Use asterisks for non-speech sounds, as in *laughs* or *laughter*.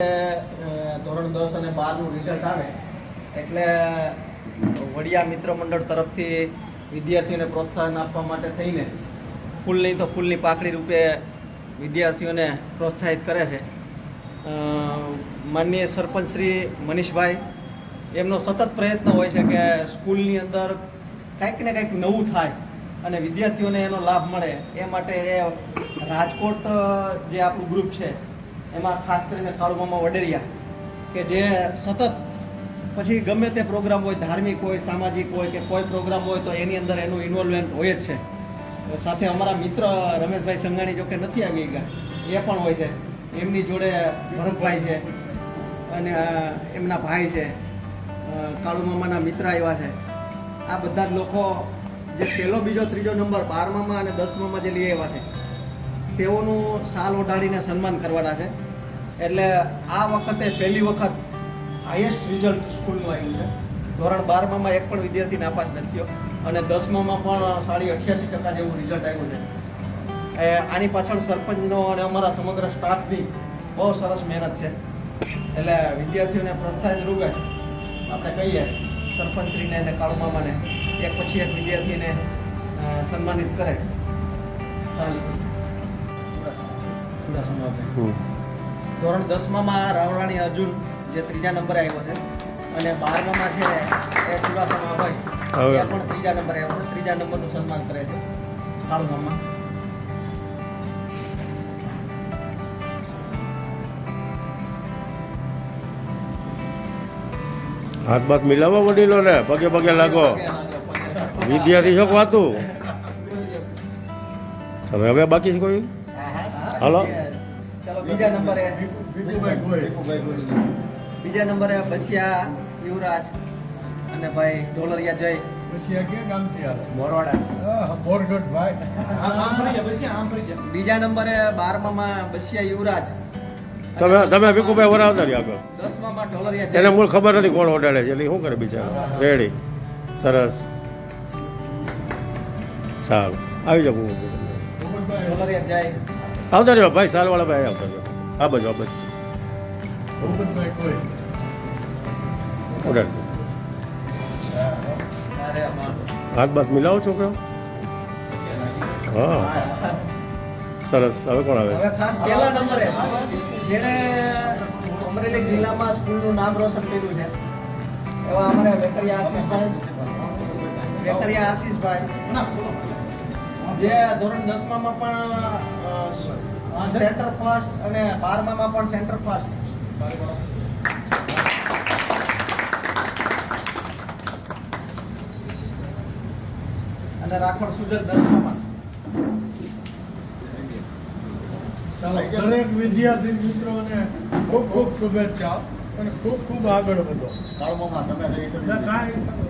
ધોરણ દસ અને બારનું રિઝલ્ટ આવે, એટલે વડિયા મિત્ર મંડળ તરફથી વિદ્યાર્થીઓને પ્રોત્સાહન આપવા માટે થઈને ફૂલ નહીં તો ફૂલની પાકડી રૂપે વિદ્યાર્થીઓને પ્રોત્સાહિત કરે છે. માનનીય સરપંચ શ્રી મનીષભાઈ, એમનો સતત પ્રયત્ન હોય છે કે સ્કૂલની અંદર કંઈક ને કંઈક નવું થાય અને વિદ્યાર્થીઓને એનો લાભ મળે, એ માટે એ રાજકોટ જે આપણું ગ્રુપ છે એમાં ખાસ કરીને કાળુમામા વડેરિયા, કે જે સતત પછી ગમે તે પ્રોગ્રામ હોય, ધાર્મિક હોય, સામાજિક હોય કે કોઈ પ્રોગ્રામ હોય, તો એની અંદર એનું ઇન્વોલ્વમેન્ટ હોય જ છે. સાથે અમારા મિત્ર રમેશભાઈ સંઘાણી જો કે નથી આવી ગયા, એ પણ હોય છે. એમની જોડે ભરતભાઈ છે અને એમના ભાઈ છે કાળુમામાના મિત્ર આવ્યા છે. આ બધા જ લોકો જે પહેલો, બીજો, ત્રીજો નંબર બારમામાં અને દસમામાં જે લઈ આવ્યા છે. તેઓનું સાલ ઓઢાડીને સન્માન કરવાના છે. એટલે આ વખતે પહેલી વખત હાઈએસ્ટ રિઝલ્ટ સ્કૂલનું આવ્યું છે. ધોરણ બારમામાં એક પણ વિદ્યાર્થી નાપાસ નથી થયો. અને દસમામાં પણ સાડી અઠ્યાસી ટકા જેવું રિઝલ્ટ આવ્યું છે. એ આની પાછળ સરપંચનો અને અમારા સમગ્ર સ્ટાફની બહુ સરસ મહેનત છે. એટલે વિદ્યાર્થીઓને પ્રોત્સાહન રૂપે આપણે કહીએ, સરપંચશ્રીને અને કાળુમામાને એક પછી એક વિદ્યાર્થીને સન્માનિત કરે. સારી. ચુડાસમા આપણે. ધોરણ દસમામાં રાવરાણી અર્જુન જે ત્રીજા નંબરે આવ્યો છે અને બારમામાં છે એ ચુડાસમા હોય એ પણ ત્રીજા નંબરે આવ્યો છે. ત્રીજા નંબરનું સન્માન કરે છે કાળુમામા હાથ બાત મિલાવો વડીલો ને પગે પગે લાગો વિદ્યાર્થી છો વાતું. *laughs* હવે બાકી છે કોઈ? હાલો. ચાલો બીજા નંબરે બીજા નંબરે બસિયા યુવરાજ અને ભાઈ ઢોલરિયા જય. બીજા નંબરે બારમામાં બસિયા યુવરાજ. તમે તમે ભીખુભાઈ વરાવતા રહ્યા આગળ? દસમામાં ઢોલરિયા એને જય મૂળ ખબર નથી કોણ ઓડાડે છે એટલે શું કરે બિચારા? રેડી. સરસ. સારું આવી જાવ જય. આવતા રહ્યો ભાઈ સાલવાળા ભાઈ આવતા રહ્યો. આ બાજુ આ બાજુ. વાહ. હાથ બાથ મિલાવો છોકરો હા. સરસ. હવે કોણ આવે? હવે ખાસ પહેલા નંબરે. જેણે અમરેલી જિલ્લામાં સ્કૂલનું નામ રોશન કર્યું છે. એવા અમારા વેકરિયા આશીષભાઈ. વેકરિયા આશીષભાઈ. જે ધોરણ દસમામાં પણ સેન્ટર ફાસ્ટ અને બારમામાં પણ સેન્ટર ફાસ્ટ અને રાઠોડ સુજલ દસમામાં દરેક વિદ્યાર્થી મિત્રોને ખૂબ ખૂબ શુભેચ્છા અને ખૂબ ખૂબ આગળ વધો. કાળમાં તમે કાંઈ